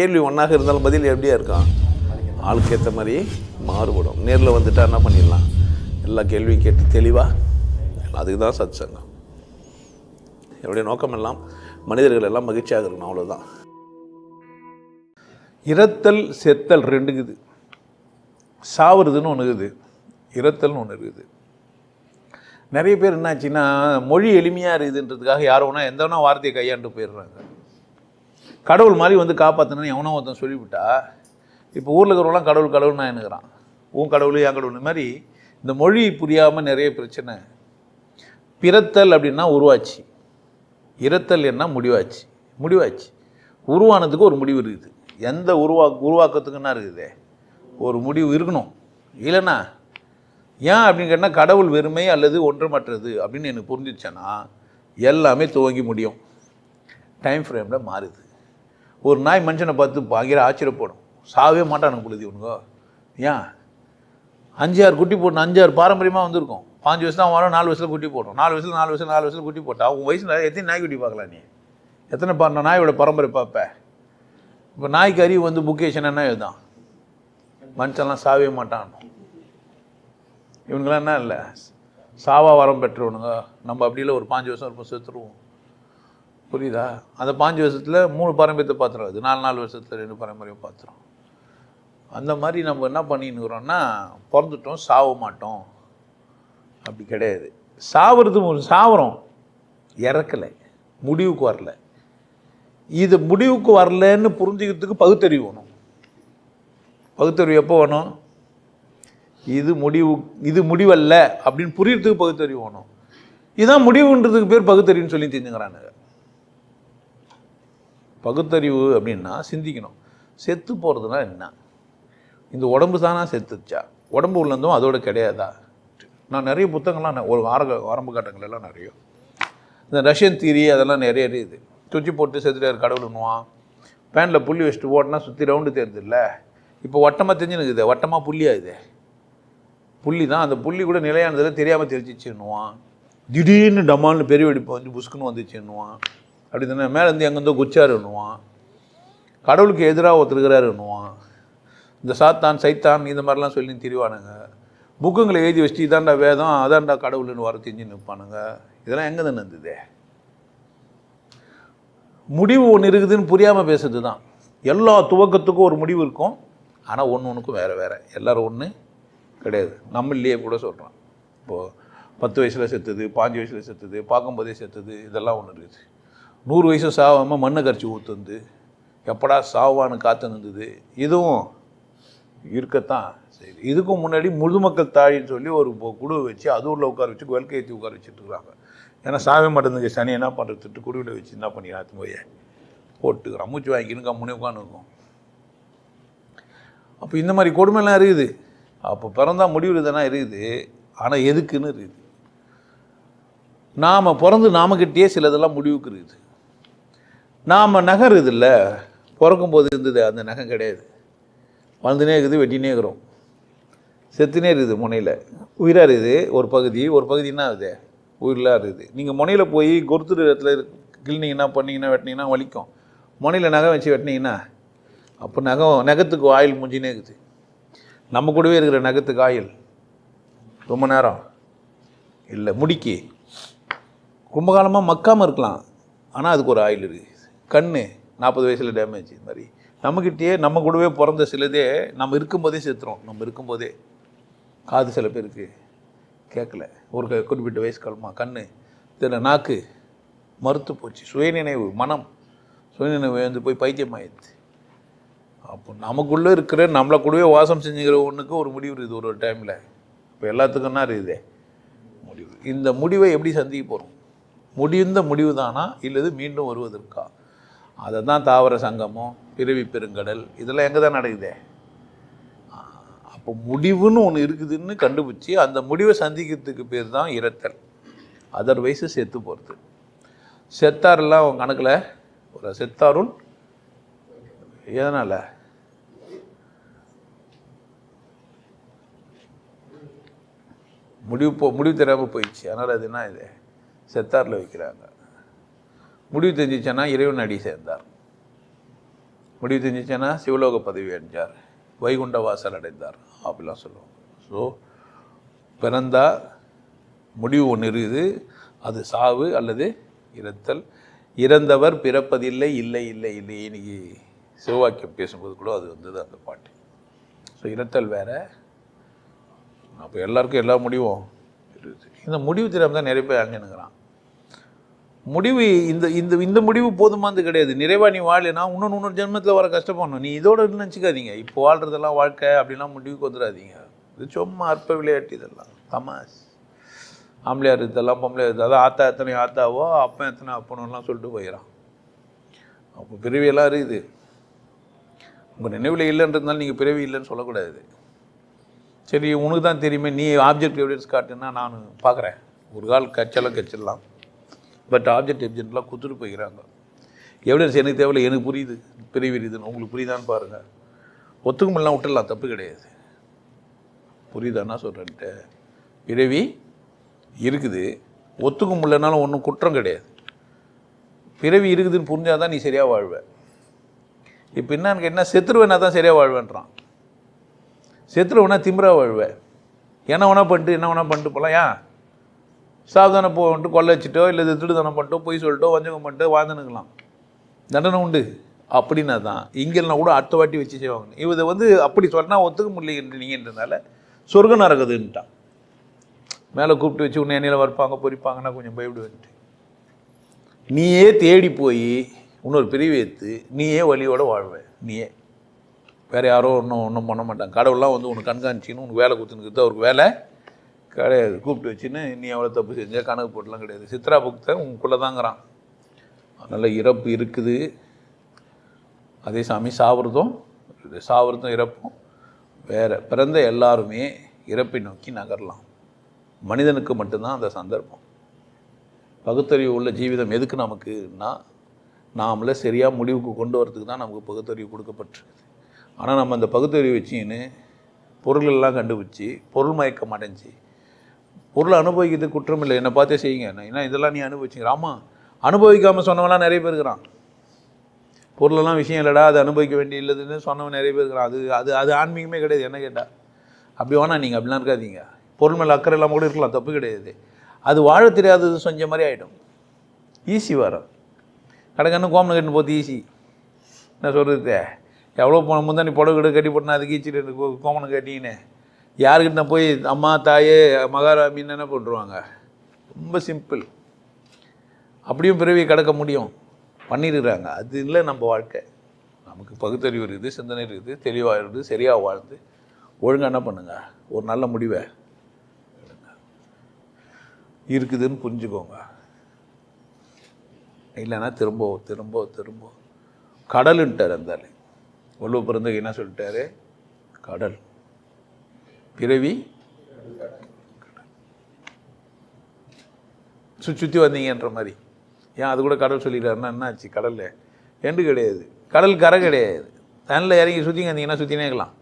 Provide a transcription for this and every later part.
கேள்வி ஒன்றாக இருந்தாலும் பதில் எப்படியா இருக்கான் ஆளுக்கு ஏற்ற மாதிரி மாறுபடும். நேரில் வந்துட்டா என்ன பண்ணிடலாம்? எல்லா கேள்வியும் கேட்டு தெளிவாக அதுக்கு தான் சத் சங்கம் என்னுடைய நோக்கம் எல்லாம் மனிதர்கள் எல்லாம் மகிழ்ச்சியாக இருக்கணும் அவ்வளோதான் இறத்தல் செத்தல் ரெண்டுக்குது சாவுறதுன்னு ஒன்று இருக்குது இறத்தல்னு ஒன்று இருக்குது நிறைய பேர் என்னாச்சுன்னா மொழி எளிமையாக இருக்குதுன்றதுக்காக யார் வேணா எந்த வேணா வார்த்தையை கையாண்டு போயிடுறாங்க. கடவுள் மாதிரி வந்து காப்பாற்றினு எவனோ ஒருத்தன் சொல்லிவிட்டா இப்போ ஊரில் இருக்கிறவங்களாம் கடவுள் கடவுள் நான் எண்ணுகிறான் உன் கடவுள் என் கடவுள் மாதிரி இந்த மொழி புரியாமல் நிறைய பிரச்சனை. பிறத்தல் அப்படின்னா உருவாச்சு. இறத்தல் என்ன? முடிவாச்சு. முடிவாச்சு. உருவானதுக்கு ஒரு முடிவு இருக்குது. எந்த உருவா உருவாக்கத்துக்குன்னா இருக்குது. ஒரு முடிவு இருக்கணும். இல்லைண்ணா ஏன் அப்படின்னு கேட்டால் கடவுள் வெறுமை அல்லது ஒன்றுமற்றது அப்படின்னு எனக்கு புரிஞ்சிச்சேன்னா எல்லாமே துவங்கி முடியும். டைம் ஃப்ரேமில் மாறுது. ஒரு நாய் மனுஷனை பார்த்து பயங்கர ஆச்சரியப்படும். சாவே மாட்டானுங்க பொழுது இவனுங்க ஏன்? அஞ்சு ஆறு குட்டி போட்டு அஞ்சு ஆறு பாரம்பரியமாக வந்திருக்கும். பாஞ்சு வயசு தான் வரும் நாலு வயசில் குட்டி போட்டோம் நாலு வயசில் நாலு வயசில் நாலு வயசில் குட்டி போட்டா உன் வயசில் எத்தனை நாய் குட்டி பார்க்கலாம் நீ? எத்தனை பா நாயோட பரம்பரை பார்ப்ப இப்போ நாய்க்கு அறிவு வந்து புக்கேஷன் என்ன இதுதான்? மனுஷன்லாம் சாவே மாட்டான். இவங்களாம் என்ன இல்லை? சாவா வரம் பெற்றவனுங்க. நம்ம அப்படி இல்லை ஒரு பாஞ்சு வருஷம் இருப்போம் செத்துருவோம். புரியுதா? அந்த பாஞ்சு வருஷத்தில் மூணு பாரம்பரியத்தை பார்த்துரும் அது நாலு நாலு வருஷத்தில் ரெண்டு பாரம்பரியம் பார்த்துரும் அந்த மாதிரி நம்ம என்ன பண்ணின்னுக்குறோம்னா பிறந்துட்டோம் சாவ மாட்டோம். அப்படி கிடையாது. சாவுறது ஒரு சாவுறோம் இறக்கலை. முடிவுக்கு வரல. இது முடிவுக்கு வரலன்னு புரிஞ்சுக்கிறதுக்கு பகுத்தறிவு வேணும். பகுத்தறிவு எப்போ வேணும்? இது முடிவு இது முடிவல்ல அப்படின்னு புரியறதுக்கு பகுத்தறிவு வேணும். இதுதான் முடிவுன்றதுக்கு பேர் பகுத்தறிவுன்னு சொல்லி தெரிஞ்சுக்கிறானுங்க. பகுத்தறிவு அப்படின்னா சிந்திக்கணும். செத்து போகிறதுனா என்ன? இந்த உடம்பு தானா செத்துச்சா? உடம்பு உள்ளதும் அதோட கிடையாதா? நான் நிறைய புத்தகங்கள்லாம் ஒரு ஆரம்ப ஆரம்ப கட்டங்கள் நிறைய. இந்த ரஷ்யன் தீரி அதெல்லாம் நிறைய இருக்குது. துச்சி போட்டு செத்துட்டார் கடவுளுன்னுவான் பேனில் புள்ளி வச்சுட்டு ஓட்டினா சுற்றி ரவுண்டு தெரியுது இப்போ வட்டமாக தெரிஞ்சுனுக்குது. வட்டமாக புள்ளியா இது? புள்ளி தான். அந்த புள்ளி கூட நிலையானதில் தெரியாமல் தெரிஞ்சிச்சுன்னுவான். திடீர்னு டமால்னு பெரிய வெடிப்பு வந்து புஷ்குன்னு வந்துச்சுன்னுவான். அப்படி தானே மேலேருந்து எங்கேருந்தோ குச்சாருன்னுவான். கடவுளுக்கு எதிராக ஒருத்தருக்கிறாருன்னுவான். இந்த சாத்தான் சைத்தான் இந்த மாதிரிலாம் சொல்லி திரிவானுங்க. புக்குங்களை எழுதி வச்சுட்டு இதாண்டா வேதம் அதாண்டா கடவுள்னு வர தெரிஞ்சு நிற்பானுங்க. இதெல்லாம் எங்கே தானே இருந்தது முடிவு ஒன்று இருக்குதுன்னு புரியாமல் பேசுறது தான் எல்லா துவக்கத்துக்கும் ஒரு முடிவு இருக்கும். ஆனால் ஒன்று ஒன்றுக்கும் வேறு வேறு. எல்லோரும் ஒன்று கிடையாது. நம்ம இல்லையே கூட சொல்கிறோம் இப்போது பத்து வயசில் செத்துது பாஞ்சு வயசில் செத்துது பார்க்கும்போதே செத்துது இதெல்லாம் ஒன்று இருக்குது. நூறு வயசு சாவாமல் மண்ணை கரைச்சி ஊற்றுந்து எப்படா சாவான்னு காத்து நின்றுது இதுவும் இருக்கத்தான் சரி இதுக்கும் முன்னாடி முதுமக்கள் தாழின்னு சொல்லி ஒரு குழுவை வச்சு அது உள்ள உட்கார வச்சு விளக்கு ஏற்றி உட்கார வச்சுட்டு இருக்காங்க. ஏன்னா சாவே மாட்டேங்குது சனி என்ன பண்ணுறது திட்டு குடுவில் வச்சு என்ன பண்ணிக்கிறான் போய் போட்டுக்கிறான் மூச்சு வாங்கிக்கின்னு கம்முனே உட்காந்துருக்கும். அப்போ இந்த மாதிரி கொடுமைலாம் இருக்குது. அப்போ பிறந்தா முடிவு தானே இருக்குது. ஆனால் எதுக்குன்னு இருக்குது. நாம் பிறந்து நாமக்கிட்டேயே சிலதெல்லாம் முடிவுக்கு இருக்குது. நாம் நகருது இல்லை பிறக்கும்போது இருந்தது அந்த நகம் கிடையாது. வளர்ந்துனே இருக்குது வெட்டினே இருக்கிறோம். செத்துனே இருக்குது முனையில். உயிராக இருக்குது ஒரு பகுதி. ஒரு பகுதி என்ன ஆகுது? உயிரெலாம் இருக்குது. நீங்கள் முனையில் போய் கொருத்துற இடத்துல கிள்னிங்கன்னா பண்ணிங்கன்னா வெட்டினீங்கன்னா வலிக்கும். முனையில் நகம் வச்சு வெட்டினீங்கன்னா அப்போ நகம் நகத்துக்கு ஆயில் முஞ்சினே இருக்குது. நம்ம கூடவே இருக்கிற நகத்துக்கு ஆயில் ரொம்ப நேரம். இல்லை முடிக்கு. ரொம்ப காலமாக மக்காமல் இருக்கலாம். ஆனால் அதுக்கு ஒரு ஆயில் இருக்குது கண் நாற்பது வயசில் டேமேஜ் இது மாதிரி. நம்மக்கிட்டேயே நம்ம கூடவே பிறந்த சிலதே நம்ம இருக்கும்போதே செத்துறோம் நம்ம இருக்கும்போதே காது சில பேருக்கு கேட்கல ஒரு க- குறிப்பிட்ட வயசு காலமாக கண் தெரியல நாக்கு மறுத்து போச்சு. சுயநினைவு மனம் சுயநினைவு வந்து போய் பைத்தியம் ஆயிடுச்சு. அப்போ நமக்குள்ளே இருக்கிற நம்மளை கூடவே வாசம் செஞ்சுக்கிற ஒன்றுக்கு ஒரு முடிவு இருக்குது ஒரு டைமில் இப்போ எல்லாத்துக்கும் என்ன இருக்குதே? முடிவு. இந்த முடிவை எப்படி சந்திக்க போகிறோம் முடிந்த முடிவு தானா இல்லது மீண்டும் வருவதற்கா? அதை தான் தாவர சங்கமம் பிறவி பெருங்கடல் இதெல்லாம் எங்கே தான் நடக்குதே? அப்போ முடிவுன்னு ஒன்று இருக்குதுன்னு கண்டுபிடிச்சி அந்த முடிவை சந்திக்கிறதுக்கு பேர் தான் இறத்தல் அதர்வைஸு செத்து போகிறது செத்தாரெல்லாம் அவங்க கணக்கில்? ஒரு செத்தாருள்? எதனால்? முடிவு போ முடிவு தெரியாமல் போயிடுச்சு. அதனால் அது என்ன இது? செத்தாரில் வைக்கிறாங்க. முடிவு தெரிஞ்சிச்சேன்னா இறைவன் அடி சேர்ந்தார். முடிவு தெரிஞ்சிச்சேன்னா சிவலோக பதவி அடைஞ்சார். வைகுண்ட வாசல் அடைந்தார் அப்படிலாம் சொல்லுவோம் ஸோ பிறந்தால் முடிவு ஒன்று இருக்குது. அது சாவு அல்லது இறத்தல். இறந்தவர் பிறப்பதில்லை இல்லை இல்லை இல்லை இன்னைக்கு சிவவாக்கியம் பேசும்போது கூட அது வந்தது அந்த பாட்டு. ஸோ இறத்தல் வேற. அப்போ எல்லாருக்கும் எல்லா முடிவும் இருக்குது. இந்த முடிவு தெரியாமல் தான் நிறைய பேர் அங்கே நினைக்கிறான் முடிவு இந்த இந்த இந்த முடிவு போதுமானது கிடையாது. நிறைவா நீ வாழனா இன்னொன்று இன்னொரு ஜென்மத்தில் வர கஷ்டப்படணும். நீ இதோட நினச்சிக்காதீங்க. இப்போ வாழ்கிறதெல்லாம் வாழ்க்கை அப்படிலாம் முடிவுக்கு வந்துடாதீங்க இது சும்மா அற்ப விளையாட்டு இதெல்லாம். தமாஸ் ஆம்பளையார் இதெல்லாம் பொம்பளையார் அதாவது அதான் ஆத்தா எத்தனை ஆத்தாவோ அப்பன் எத்தனை அப்பனோலாம் சொல்லிட்டு போயிடறான் அப்போ பிறவியெல்லாம் இருக்குது உங்கள் நினைவில் இல்லைன்றதுனால நீங்கள் பிறவி இல்லைன்னு சொல்லக்கூடாது. சரி உனக்கு தான் தெரியுமே நீ ஆப்ஜெக்ட் எவிடன்ஸ் காட்டுன்னா நான் பார்க்குறேன். ஒரு கால் கச்சலாம் கச்சிடலாம் பட் ஆப்ஜெக்ட் எவிடன்ஸ்லாம் கொடுத்துட்டு போய்க்கிறாங்க. எவிடன்ஸ் எனக்கு தேவையில்லை எனக்கு புரியுது. பிறவி இதுன்னு உங்களுக்கு புரியுதான்னு பாருங்கள் ஒத்துக்குமெல்லாம் விட்டுடலாம். தப்பு கிடையாது. புரியுதானா சொல்கிறேன்ட்டு பிறவி இருக்குது. ஒத்துக்க முடியலனாலும் ஒன்றும் குற்றம் கிடையாது. பிறவி இருக்குதுன்னு புரிஞ்சால் தான் நீ சரியாக வாழ்வ. இப்போ என்னன்னு கேட்டால் செத்துருவேனா தான் சரியாக வாழ்வேன்றான். செத்துருவேனா திமிரா வாழ்வேன் என்ன வேணா பண்ணிட்டு என்ன வேணா பண்ணிட்டு போகலாம் ஏன்? சாவதானம் போட்டு கொள்ளை வச்சுட்டோ இல்லை திருடுதனம் பண்ணிட்டோ பொய் சொல்லிட்டோ வஞ்சகம் பண்ணிட்டோ வாழ்ந்துனுக்கலாம் தண்டனை உண்டு. அப்படின்னா தான் இங்கேனா கூட அடுத்த வாட்டி வச்சு செய்வாங்க. இவதை வந்து அப்படி சொன்னால் ஒத்துக்க முடியல நீங்கன்றதுனால சொர்க்கம் நடக்குதுன்ட்டான் மேலே கூப்பிட்டு வச்சு உன்னை எண்ணெயில் வறுப்பாங்க பொறிப்பாங்கன்னா கொஞ்சம் பயப்படுவேன்ட்டு. நீயே தேடி போய் இன்னொரு பிரிவு ஏற்று நீயே வழியோட வாழ்வேன் நீயே. வேறு யாரோ ஒன்றும் ஒன்றும் பண்ண மாட்டாங்க. கடவுள்லாம் வந்து உனக்கு கண்காணிச்சின்னு உனக்கு வேலை கொடுத்துன்னு அவருக்கு வேலை கிடையாது. கூப்பிட்டு வச்சுன்னு நீ எவ்வளோ தப்பு செஞ்ச? கணக்கு போட்டுலாம் கிடையாது. சித்ரா புக்தன் உனக்குள்ளே தாங்கிறான் அதனால் இறப்பு இருக்குது. அதே சாமி சாவுறதும் இருக்குது சாவுறதும் இறப்பும் வேறு. பிறந்த எல்லாருமே இறப்பை நோக்கி நகரலாம். மனிதனுக்கு மட்டும்தான் அந்த சந்தர்ப்பம். பகுத்தறிவு உள்ள ஜீவிதம் எதுக்கு நமக்குன்னா நாமளே சரியாக முடிவுக்கு கொண்டு வரதுக்கு தான் நமக்கு பகுத்தறிவு கொடுக்கப்பட்டிருக்குது. ஆனால் நம்ம அந்த பகுத்தறிவு வச்சுன்னு பொருளெல்லாம் கண்டுபிடிச்சி பொருள் மயக்கம் அடைஞ்சு பொருளை அனுபவிக்கிறது குற்றம் இல்லை என்னை பார்த்தே செய்யுங்க. ஏன்னா இதெல்லாம் நீ அனுபவிச்சிங்க? ஆமாம் அனுபவிக்காமல் சொன்னவெல்லாம் நிறைய பேர் இருக்கிறான். பொருளெல்லாம் விஷயம் இல்லைடா அது அனுபவிக்க வேண்டிய இல்லைன்னு சொன்னவன் நிறைய பேர் இருக்கிறான். அது அது அது ஆன்மீகமே கிடையாது என்ன கேட்டால் அப்படி வேணா நீங்கள் அப்படிலாம் இருக்காதீங்க. பொருள் மேலே அக்கறை இல்லாமல் கூட இருக்கலாம் தப்பு கிடையாது. அது வாழ தெரியாதது செஞ்ச மாதிரி ஆகிடும் ஈஸி வரும் கடைக்கன்னு கோமனை கட்டின்னு போது ஈஸி. என்ன சொல்கிறது எவ்வளோ போன முந்தானி புடவை கட்டி போட்டுனா அதுக்கு ஈச்சிட்டு கோமனை கட்டின்னு. யாருக்கிட்ட போய் அம்மா தாயே மகாராமின்னு என்ன பண்ணுருவாங்க ரொம்ப சிம்பிள் அப்படியும் பிறவி கடக்க முடியும். பண்ணிடுறாங்க அது இல்லை நம்ம வாழ்க்கை. நமக்கு பகுத்தறிவு இருக்குது சிந்தனை இருக்குது தெளிவாக இருக்குது சரியாக வாழ்ந்து ஒழுங்காக என்ன பண்ணுங்க? ஒரு நல்ல முடிவை இருக்குதுன்னு புரிஞ்சுக்கோங்க. இல்லைன்னா திரும்ப திரும்ப திரும்ப கடலுன்ட்டார் அந்த வள்ளுவ பிறந்தக்கு என்ன சொல்லிட்டாரு? கடல். பிறவி. சுற்றி வந்தீங்கன்ற மாதிரி. ஏன் அது கூட கடல் சொல்லிடுறாருன்னா என்னாச்சு கடலில். எண்டு கிடையாது. கடல் கரை கிடையாது. தண்ணில் இறங்கி சுற்றி வந்தீங்கன்னா சுற்றினே இருக்கலாம்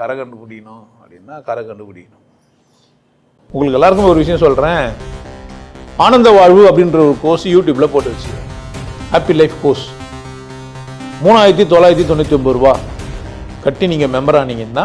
கரை கண்டுபிடிக்கணும் அப்படின்னா கரை கண்டுபிடிக்கணும். உங்களுக்கு எல்லாருக்கும் ஒரு விஷயம் சொல்கிறேன் ஆனந்த வாழ்வு அப்படின்ற ஒரு கோர்ஸ் யூடியூப்பில் போட்டு வச்சு ஹாப்பி லைஃப் கோர்ஸ் மூணாயிரத்தி தொள்ளாயிரத்தி தொண்ணூற்றி ஒம்பது ரூபா. கட்டி நீங்கள் மெம்பர் ஆனீங்கன்னா